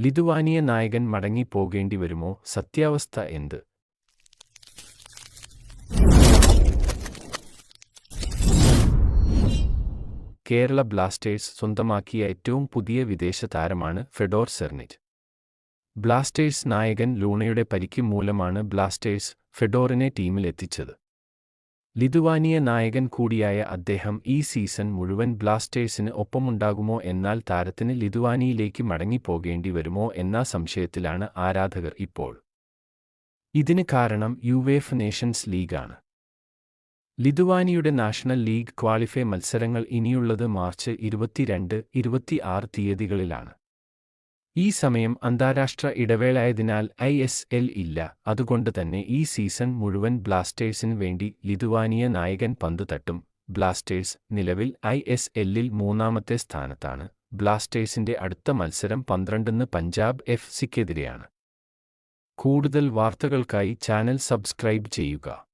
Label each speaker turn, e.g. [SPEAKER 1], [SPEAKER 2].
[SPEAKER 1] Lithuania നായകൻ മടങ്ങിപ്പോകേണ്ടി വരുമോ സത്യാവസ്ഥ എന്ത്? കേരള ബ്ലാസ്റ്റേഴ്സ് സ്വന്തമാക്കിയ ഏറ്റവും പുതിയ വിദേശ താരമാണ് ഫെഡോർ സെർണിറ്റ്. ബ്ലാസ്റ്റേഴ്സ് നായകൻ ലൂണയുടെ പരിക്ക് മൂലമാണ് ബ്ലാസ്റ്റേഴ്സ് ഫെഡോറിനെ ടീമിലെത്തിച്ചത്. ലിതുവാനിയ നായകൻ കൂടിയായ അദ്ദേഹം ഈ സീസൺ മുഴുവൻ ബ്ലാസ്റ്റേഴ്സിന് ഒപ്പമുണ്ടാകുമോ എന്നാൽ താരത്തിന് ലിതുവാനിയിലേക്ക് മടങ്ങിപ്പോകേണ്ടി വരുമോ എന്ന സംശയത്തിലാണ് ആരാധകർ ഇപ്പോൾ. ഇതിന് കാരണം യുവേഫ് നേഷൻസ് ലീഗാണ്. ലിതുവാനിയുടെ നാഷണൽ ലീഗ് ക്വാളിഫൈ മത്സരങ്ങൾ ഇനിയുള്ളത് മാർച്ച് ഇരുപത്തിരണ്ട് ഇരുപത്തിയാറ് തീയതികളിലാണ്. ഈ സമയം അന്താരാഷ്ട്ര ഇടവേളയായതിനാൽ ഐ എസ് എൽ ഇല്ല. അതുകൊണ്ട് തന്നെ ഈ സീസൺ മുഴുവൻ ബ്ലാസ്റ്റേഴ്സിന് വേണ്ടി ലിതുവാനിയ നായകൻ പന്ത് തട്ടും. ബ്ലാസ്റ്റേഴ്സ് നിലവിൽ ഐ എസ് എല്ലിൽ മൂന്നാമത്തെ സ്ഥാനത്താണ്. ബ്ലാസ്റ്റേഴ്സിന്റെ അടുത്ത മത്സരം പന്ത്രണ്ടിന് പഞ്ചാബ് എഫ് സിക്കെതിരെയാണ്. കൂടുതൽ വാർത്തകൾക്കായി ചാനൽ സബ്സ്ക്രൈബ് ചെയ്യുക.